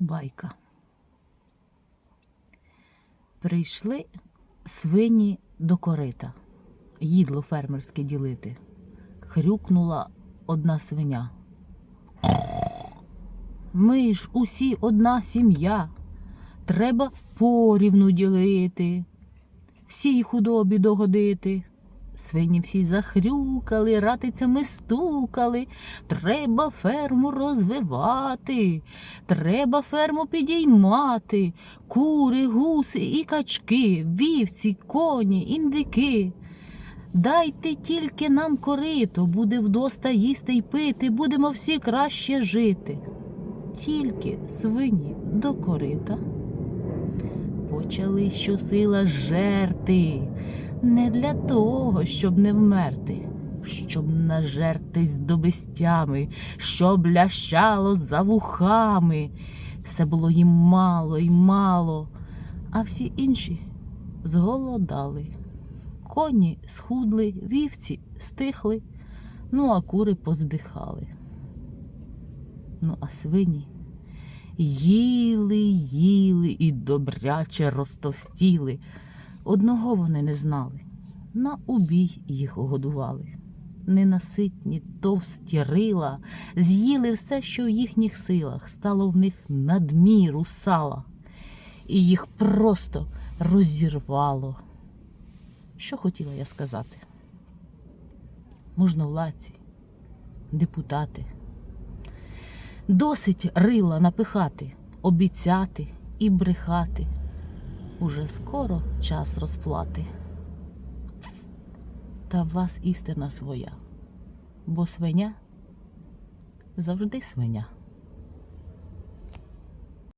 Байка. Прийшли свині до корита, їдло фермерське ділити. Хрюкнула одна свиня. Ми ж усі одна сім'я. Треба порівну ділити, всій худобі догодити. Свині всі захрюкали, ратицями стукали. Треба ферму розвивати, треба ферму підіймати. Кури, гуси і качки, вівці, коні, індики. Дайте тільки нам корито, буде вдоста їсти й пити, будемо всі краще жити. Тільки свині до корита почали щосила жерти, не для того, щоб не вмерти, щоб нажертись до безтями, щоб лящало за вухами. Все було їм мало й мало, а всі інші зголодали. Коні схудли, вівці стихли, ну а кури поздихали. Ну, а свині їли, їли добряче розтовстіли. Одного вони не знали. На убій їх годували. Ненаситні, товсті рила, з'їли все, що в їхніх силах, стало в них надміру сала, і їх просто розірвало. Що хотіла я сказати? Можновладці, депутати. Досить рила напихати, обіцяти і брехати. Уже скоро час розплати. Та в вас істина своя, бо свиня завжди свиня.